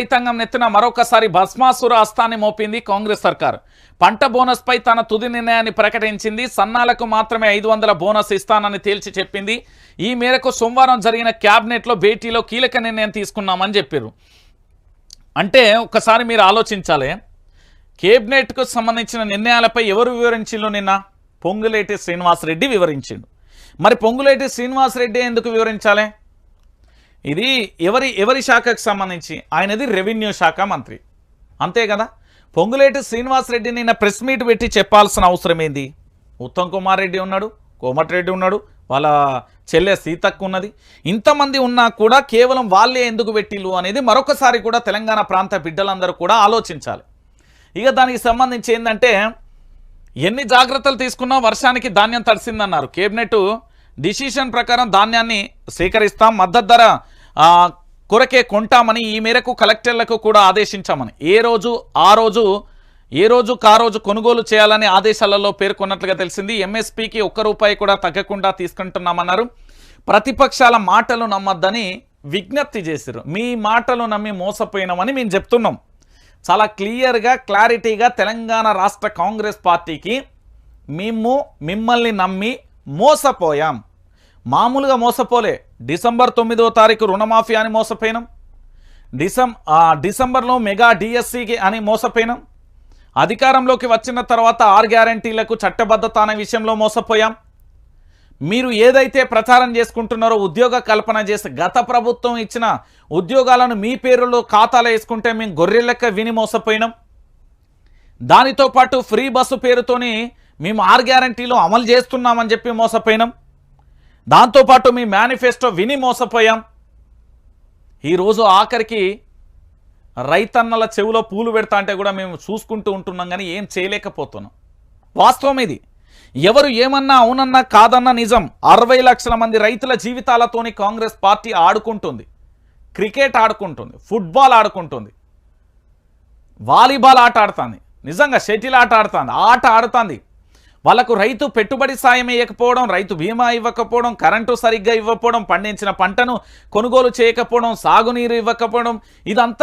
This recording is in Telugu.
రైతాంగం నెత్తిన మరొకసారి భస్మాసుర హస్తాన్ని మోపింది కాంగ్రెస్ సర్కార్. పంట బోనస్పై తన తుది నిర్ణయాన్ని ప్రకటించింది. సన్నాలకు మాత్రమే ఐదు వందల బోనస్ ఇస్తానని తేల్చి చెప్పింది. ఈ మేరకు సోమవారం జరిగిన క్యాబినెట్లో భేటీలో కీలక నిర్ణయం తీసుకున్నామని చెప్పారు. అంటే ఒకసారి మీరు ఆలోచించాలి. కేబినెట్కు సంబంధించిన నిర్ణయాలపై ఎవరు వివరించిండు నిన్న? పొంగులేటి శ్రీనివాసరెడ్డి వివరించిండు. మరి పొంగులేటి శ్రీనివాసరెడ్డి ఎందుకు వివరించాలి? ఇది ఎవరి ఎవరి శాఖకు సంబంధించి? ఆయనది రెవెన్యూ శాఖ మంత్రి. అంతే కదా? పొంగులేటి శ్రీనివాసరెడ్డి నిన్న ప్రెస్ మీట్ పెట్టి చెప్పాల్సిన అవసరం ఏంది? ఉత్తమ్ కుమార్ రెడ్డి ఉన్నాడు కోమటిరెడ్డి ఉన్నాడు వాళ్ళ చెల్లె సీతక్క ఉన్నది. ఇంతమంది ఉన్నా కూడా కేవలం వాళ్ళే ఎందుకు పెట్టిల్లు అనేది మరొకసారి కూడా తెలంగాణ ప్రాంత బిడ్డలందరూ కూడా ఆలోచించాలి. ఇక దానికి సంబంధించి ఏంటంటే ఎన్ని జాగ్రత్తలు తీసుకున్నా వర్షానికి ధాన్యం తడిసిందన్నారు. కేబినెట్ డిసిషన్ ప్రకారం ధాన్యాన్ని సేకరిస్తాం మద్దతు ధర కొరకే కొంటామని ఈ మేరకు కలెక్టర్లకు కూడా ఆదేశించామని. ఏ రోజు ఆ రోజు ఏ రోజు కా రోజు కొనుగోలు చేయాలని ఆదేశాలలో పేర్కొన్నట్లుగా తెలిసింది. ఎంఎస్పీకి ఒక్క రూపాయి కూడా తగ్గకుండా తీసుకుంటున్నామన్నారు. ప్రతిపక్షాల మాటలు నమ్మొద్దని విజ్ఞప్తి చేశారు మీ మాటలు నమ్మి మోసపోయినామని మేము చెప్తున్నాం. చాలా క్లియర్గా క్లారిటీగా తెలంగాణ రాష్ట్ర కాంగ్రెస్ పార్టీకి మేము మిమ్మల్ని నమ్మి మోసపోయాం. మామూలుగా మోసపోలే. డిసెంబర్ తొమ్మిదో తారీఖు రుణమాఫీ అని మోసపోయినాం. డిసెం డిసెంబర్లో మెగా డిఎస్సికి అని మోసపోయినాం. అధికారంలోకి వచ్చిన తర్వాత ఆర్ గ్యారంటీలకు చట్టబద్ధత అనే విషయంలో మోసపోయాం. మీరు ఏదైతే ప్రచారం చేసుకుంటున్నారో ఉద్యోగ కల్పన చేసి గత ప్రభుత్వం ఇచ్చిన ఉద్యోగాలను మీ పేరులో ఖాతాలో వేసుకుంటే మేము గొర్రెలెక్క విని మోసపోయినాం. దానితో పాటు ఫ్రీ బస్సు పేరుతోని మేము ఆర్ గ్యారంటీలో అమలు చేస్తున్నామని చెప్పి మోసపోయినాం. దాంతోపాటు మీ మేనిఫెస్టో విని మోసపోయాం. ఈరోజు ఆఖరికి రైతన్నల చెవిలో పూలు పెడతా అంటే కూడా మేము చూసుకుంటూ ఉంటున్నాం కానీ ఏం చేయలేకపోతున్నాం. వాస్తవం ఇది. ఎవరు ఏమన్నా అవునన్నా కాదన్నా నిజం. అరవై లక్షల మంది రైతుల జీవితాలతోని కాంగ్రెస్ పార్టీ ఆడుకుంటుంది. క్రికెట్ ఆడుకుంటుంది. ఫుట్బాల్ ఆడుకుంటుంది. వాలీబాల్ ఆట ఆడుతుంది. నిజంగా షటిల్ ఆట ఆడుతుంది. ఆట ఆడుతుంది. వాళ్ళకు రైతు పెట్టుబడి సాయం ఇవ్వకపోవడం రైతు బీమా ఇవ్వకపోవడం కరెంటు సరిగ్గా ఇవ్వకపోవడం పండించిన పంటను కొనుగోలు చేయకపోవడం సాగునీరు ఇవ్వకపోవడం ఇదంతా